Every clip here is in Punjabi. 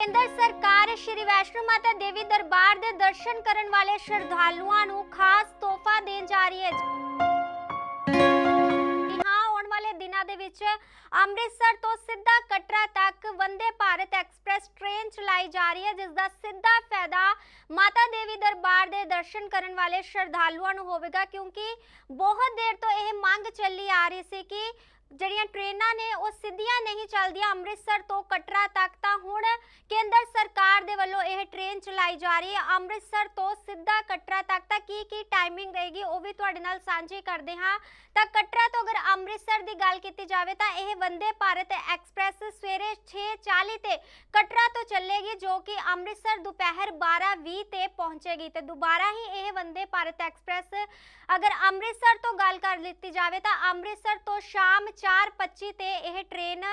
ਕੇਂਦਰ ਸਰਕਾਰ ਸ਼੍ਰੀ ਵੈਸ਼ਨੋ ਮਾਤਾ ਦੇਵੀ ਦਰਬਾਰ ਦੇ ਦਰਸ਼ਨ ਕਰਨ ਵਾਲੇ ਸ਼ਰਧਾਲੂਆਂ ਨੂੰ ਖਾਸ ਤੋਹਫਾ ਦੇਣ ਜਾ ਰਹੀ ਹੈ। ਜੀ ਹਾਂ ਆਉਣ ਵਾਲੇ ਦਿਨਾਂ ਦੇ ਵਿੱਚ ਅੰਮ੍ਰਿਤਸਰ ਤੋਂ ਸਿੱਧਾ ਕਟਰਾ ਤੱਕ ਵੰਦੇ ਭਾਰਤ ਐਕਸਪ੍ਰੈਸ ਟ੍ਰੇਨ ਚਲਾਈ ਜਾ ਰਹੀ ਹੈ ਜਿਸ ਦਾ ਸਿੱਧਾ ਫਾਇਦਾ ਮਾਤਾ ਦੇਵੀ ਦਰਬਾਰ ਦੇ ਦਰਸ਼ਨ ਕਰਨ ਵਾਲੇ ਸ਼ਰਧਾਲੂਆਂ ਨੂੰ ਹੋਵੇਗਾ, ਕਿਉਂਕਿ ਬਹੁਤ ਦੇਰ ਤੋਂ ਇਹ ਮੰਗ ਚੱਲੀ ਆ ਰਹੀ ਸੀ ਕਿ ਜਿਹੜੀਆਂ ਟ੍ਰੇਨਾਂ ਨੇ ਉਹ ਸਿੱਧੀਆਂ ਨਹੀਂ ਚੱਲਦੀਆਂ, ਅੰਮ੍ਰਿਤਸਰ ਤੋਂ ਕਟਰਾ ਤੱਕ, ਤਾਂ ਹੁਣ ਕੇਂਦਰ ਸਰਕਾਰ ਦੇ ਵੱਲੋਂ ਇਹ ਟ੍ਰੇਨ ਚਲਾਈ ਜਾ ਰਹੀ ਹੈ। ਅੰਮ੍ਰਿਤਸਰ ਤੋਂ ਸਿੱਧਾ ਕਟਰਾ ਤੱਕ, ਤਾਂ ਕੀ ਕੀ ਟਾਈਮਿੰਗ ਰਹੇਗੀ, ਉਹ ਵੀ ਤੁਹਾਡੇ ਨਾਲ ਸਾਂਝੀ ਕਰਦੇ ਹਾਂ। ਤਾਂ ਕਟਰਾ ਤੋਂ ਅਗਰ ਅੰਮ੍ਰਿਤਸਰ ਦੀ ਗੱਲ ਕੀਤੀ ਜਾਵੇ, ਤਾਂ ਇਹ ਵੰਦੇ ਭਾਰਤ ਐਕਸਪ੍ਰੈਸ ਸਵੇਰੇ 6:40 ਤੇ ਕਟਰਾ ਤੋਂ ਚੱਲੇਗੀ, ਜੋ ਕਿ ਅੰਮ੍ਰਿਤਸਰ ਦੁਪਹਿਰ 12:20 ਤੇ ਪਹੁੰਚੇਗੀ। ਤੇ ਦੁਬਾਰਾ ਹੀ ਇਹ ਵੰਦੇ ਭਾਰਤ ਐਕਸਪ੍ਰੈਸ ਅਗਰ ਅੰਮ੍ਰਿਤਸਰ ਤੋਂ ਗੱਲ ਕਰ ਲਿੱਤੀ ਜਾਵੇ, ਤਾਂ ਅੰਮ੍ਰਿਤਸਰ ਤੋਂ ਸ਼ਾਮ 4:25 ਤੇ ਇਹ ਟ੍ਰੇਨ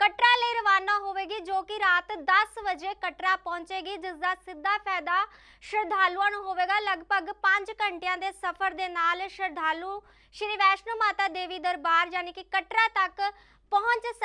ਕਟਰਾ ਲਈ ਰਵਾਨਾ ਹੋਵੇਗੀ, ਜੋ ਕਿ ਰਾਤ 10 ਵਜੇ ਕਟਰਾ ਪਹੁੰਚੇਗੀ ਜਿਸ ਦਾ ਸਿੱਧਾ ਫਾਇਦਾ ਸ਼ਰਧਾਲੂਆਂ ਨੂੰ ਹੋਵੇਗਾ। ਲਗਭਗ 5 ਘੰਟਿਆਂ ਦੇ ਸਫ਼ਰ ਦੇ ਨਾਲ ਸ਼ਰਧਾਲੂ ਸ਼੍ਰੀ ਵੈਸ਼ਨੋ ਮਾਤਾ ਦੇਵੀ ਦਰਬਾਰ, ਯਾਨੀ ਕਿ ਕਟਰਾ ਤੱਕ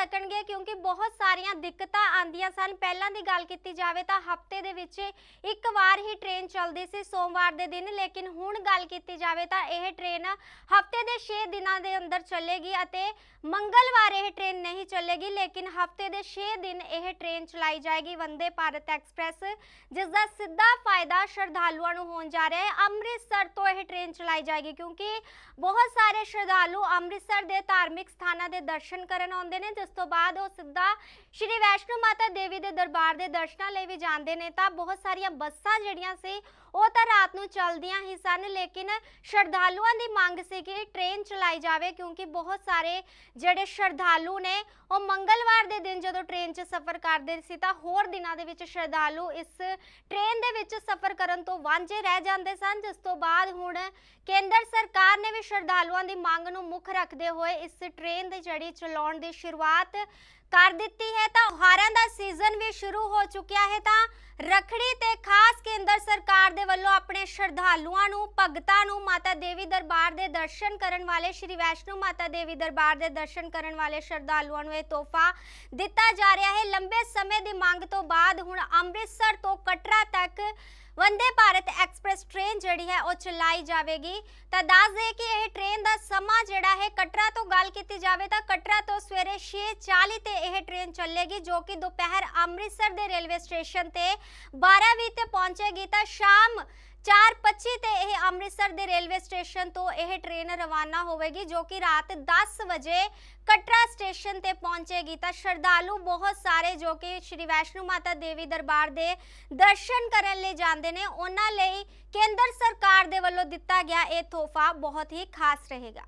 ਸਕਣਗੇ ਕਿਉਂਕਿ ਬਹੁਤ ਸਾਰੀਆਂ ਦਿੱਕਤਾਂ ਆਂਦੀਆਂ ਸਨ। ਪਹਿਲਾਂ ਦੀ ਗੱਲ ਕੀਤੀ ਜਾਵੇ ਤਾਂ ਹਫ਼ਤੇ ਦੇ ਵਿੱਚ ਇੱਕ ਵਾਰ ਹੀ ਟ੍ਰੇਨ ਚੱਲਦੀ ਸੀ ਸੋਮਵਾਰ ਦੇ ਦਿਨ, ਲੇਕਿਨ ਹੁਣ ਗੱਲ ਕੀਤੀ ਜਾਵੇ ਤਾਂ ਇਹ ਟ੍ਰੇਨ ਹਫ਼ਤੇ ਦੇ 6 ਦਿਨਾਂ ਦੇ ਅੰਦਰ ਚੱਲੇਗੀ ਅਤੇ ਮੰਗਲਵਾਰ ਇਹ ਟ੍ਰੇਨ ਨਹੀਂ ਚੱਲੇਗੀ, ਲੇਕਿਨ ਹਫ਼ਤੇ ਦੇ 6 ਦਿਨ ਇਹ ਟ੍ਰੇਨ ਚਲਾਈ ਜਾਏਗੀ ਵੰਦੇ ਭਾਰਤ ਐਕਸਪ੍ਰੈਸ ਜਿਸ ਦਾ ਸਿੱਧਾ ਫਾਇਦਾ ਸ਼ਰਧਾਲੂਆਂ ਨੂੰ ਹੋਣ ਜਾ ਰਿਹਾ ਹੈ। ਅੰਮ੍ਰਿਤਸਰ ਤੋਂ ਇਹ ਟ੍ਰੇਨ ਚਲਾਈ ਜਾਏਗੀ ਕਿਉਂਕਿ ਬਹੁਤ ਸਾਰੇ ਸ਼ਰਧਾਲੂ ਅੰਮ੍ਰਿਤਸਰ ਦੇ ਧਾਰਮਿਕ ਸਥਾਨਾਂ ਦੇ ਦਰਸ਼ਨ ਕਰਨ ਆਉਂਦੇ ਨੇ, ਜਿਸ ਤੋਂ ਬਾਅਦ ਉਹ ਸਿੱਧਾ ਸ਼੍ਰੀ ਵੈਸ਼ਨੋ ਮਾਤਾ ਦੇਵੀ ਦੇ ਦਰਬਾਰ ਦੇ ਦਰਸ਼ਨਾਂ ਲਈ ਵੀ ਜਾਂਦੇ ਨੇ ਤਾਂ ਬਹੁਤ ਸਾਰੀਆਂ ਬੱਸਾਂ ਜਿਹੜੀਆਂ ਸੀ ਉਹ ਤਾਂ ਰਾਤ ਨੂੰ ਚੱਲਦੀਆਂ ਹੀ ਸਨ, ਲੇਕਿਨ ਸ਼ਰਧਾਲੂਆਂ ਦੀ ਮੰਗ ਸੀ ਕਿ ਟ੍ਰੇਨ ਚਲਾਈ ਜਾਵੇ, ਕਿਉਂਕਿ ਬਹੁਤ ਸਾਰੇ ਜਿਹੜੇ ਸ਼ਰਧਾਲੂ ਨੇ, ਉਹ ਮੰਗਲਵਾਰ ਦੇ ਦਿਨ ਜਦੋਂ ਟ੍ਰੇਨ 'ਚ ਸਫ਼ਰ ਕਰਦੇ ਸੀ, ਤਾਂ ਹੋਰ ਦਿਨਾਂ ਦੇ ਵਿੱਚ ਸ਼ਰਧਾਲੂ ਇਸ ਟ੍ਰੇਨ ਦੇ ਵਿੱਚ ਸਫ਼ਰ ਕਰਨ ਤੋਂ ਵਾਂਝੇ ਰਹਿ ਜਾਂਦੇ ਸਨ। ਜਿਸ ਤੋਂ ਬਾਅਦ ਹੁਣ ਕੇਂਦਰ ਸਰਕਾਰ ਨੇ ਵੀ ਸ਼ਰਧਾਲੂਆਂ ਦੀ ਮੰਗ ਨੂੰ ਮੁੱਖ ਰੱਖਦੇ ਹੋਏ ਇਸ ਟ੍ਰੇਨ ਦੀ ਜਿਹੜੀ ਚਲਾਉਣ ਦੀ ਸ਼ੁਰੂਆਤ ਕਰ ਦਿੱਤੀ ਹੈ ਤਾਂ ਤਿਉਹਾਰਾਂ ਦਾ ਸੀਜ਼ਨ ਵੀ ਸ਼ੁਰੂ ਹੋ ਚੁੱਕਿਆ ਹੈ ਤਾਂ ਰਖੜੀ ਤੇ ਖਾਸ ਕੇਂਦਰ ਸਰਕਾਰ ਦੇ ਵੱਲੋਂ ਆਪਣੇ ਸ਼ਰਧਾਲੂਆਂ ਨੂੰ, ਭਗਤਾਂ ਨੂੰ ਮਾਤਾ ਦੇਵੀ ਦਰਬਾਰ ਦੇ ਦਰਸ਼ਨ ਕਰਨ ਵਾਲੇ, ਸ਼੍ਰੀ ਵੈਸ਼ਨੋ ਮਾਤਾ ਦੇਵੀ ਦਰਬਾਰ ਦੇ ਦਰਸ਼ਨ ਕਰਨ ਵਾਲੇ ਸ਼ਰਧਾਲੂਆਂ ਨੂੰ ਇਹ ਤੋਹਫਾ ਦਿੱਤਾ ਜਾ ਰਿਹਾ ਹੈ। ਲੰਬੇ ਸਮੇਂ ਦੀ ਮੰਗ ਤੋਂ ਬਾਅਦ ਹੁਣ ਅੰਮ੍ਰਿਤਸਰ ਤੋਂ ਕਟਰਾ ਤੱਕ ਵੰਦੇ ਭਾਰਤ ਐਕਸਪ੍ਰੈਸ ਟ੍ਰੇਨ ਜਿਹੜੀ ਹੈ ਉਹ ਚਲਾਈ ਜਾਵੇਗੀ। ਤਾਂ ਦੱਸ ਦੇ ਕਿ ਇਹ ਟ੍ਰੇਨ ਦਾ ਸਮਾਂ ਜਿਹੜਾ ਹੈ ਕਟਰਾ ਤੋਂ ਗੱਲ ਕੀਤੀ ਜਾਵੇ ਤਾਂ ਕਟਰਾ ਤੋਂ ਸਵੇਰੇ 6:40 ਤੇ ਇਹ ਟ੍ਰੇਨ ਚੱਲੇਗੀ, ਜੋ ਕਿ ਦੁਪਹਿਰ ਅੰਮ੍ਰਿਤਸਰ ਦੇ ਰੇਲਵੇ ਸਟੇਸ਼ਨ ਤੇ 12:20 ਤੇ ਪਹੁੰਚੇਗੀ। ਤਾਂ ਸ਼ਾਮ 4:25 ਤੇ ਇਹ ਅੰਮ੍ਰਿਤਸਰ ਦੇ ਰੇਲਵੇ ਸਟੇਸ਼ਨ ਤੋਂ ਇਹ ਟ੍ਰੇਨ ਰਵਾਨਾ ਹੋਵੇਗੀ, ਜੋ ਕਿ ਰਾਤ 10 ਵਜੇ ਕਟਰਾ ਸਟੇਸ਼ਨ ਤੇ ਪਹੁੰਚੇਗੀ। ਤਾਂ ਸ਼ਰਧਾਲੂ ਬਹੁਤ ਸਾਰੇ ਜੋ ਕਿ ਸ਼੍ਰੀ ਵੈਸ਼ਨੋ ਮਾਤਾ ਦੇਵੀ ਦਰਬਾਰ ਦੇ ਦਰਸ਼ਨ ਕਰਨ ਲਈ ਜਾਂਦੇ ਨੇ, ਉਹਨਾਂ ਲਈ ਕੇਂਦਰ ਸਰਕਾਰ ਦੇ ਵੱਲੋਂ ਦਿੱਤਾ ਗਿਆ ਇਹ ਤੋਹਫਾ ਬਹੁਤ ਹੀ ਖਾਸ ਰਹੇਗਾ।